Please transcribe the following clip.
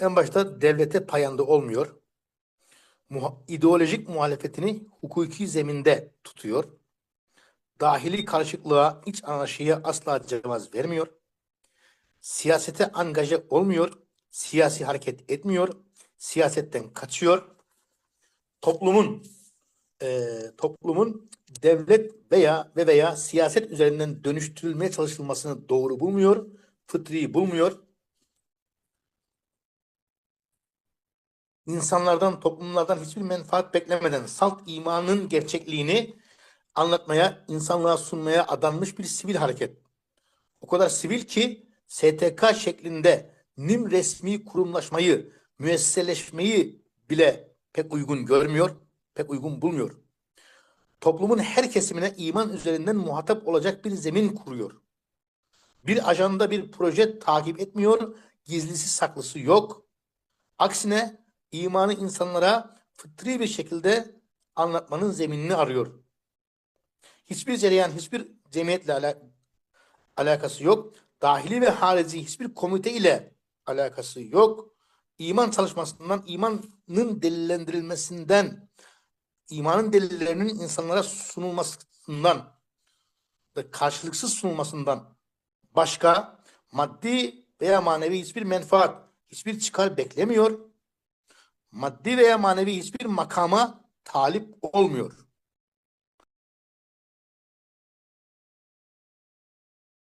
En başta devlete payanda olmuyor. Muha- ideolojik muhalefetini hukuki zeminde tutuyor. Dahili karışıklığa, iç anarşiye asla cevaz vermiyor. Siyasete angaje olmuyor. Siyasi hareket etmiyor. Siyasetten kaçıyor. Toplumun eee, toplumun devlet veya ve veya siyaset üzerinden dönüştürülmeye çalışılmasını doğru bulmuyor. Fıtri bulmuyor. İnsanlardan, toplumlardan hiçbir menfaat beklemeden salt imanın gerçekliğini anlatmaya, insanlığa sunmaya adanmış bir sivil hareket. O kadar sivil ki STK şeklinde nim resmi kurumlaşmayı, müesseseleşmeyi bile pek uygun görmüyor, pek uygun bulmuyor. Toplumun her kesimine iman üzerinden muhatap olacak bir zemin kuruyor. Bir ajanda, bir proje takip etmiyor, gizlisi saklısı yok. Aksine imanı insanlara fıtri bir şekilde anlatmanın zeminini arıyor. Hiçbir cereyan, hiçbir cemiyetle ala- alakası yok. Dahili ve harici hiçbir komite ile alakası yok. İman çalışmasından, imanın delillendirilmesinden, imanın delillerinin insanlara sunulmasından ve karşılıksız sunulmasından başka maddi veya manevi hiçbir menfaat, hiçbir çıkar beklemiyor. Maddi veya manevi hiçbir makama talip olmuyor.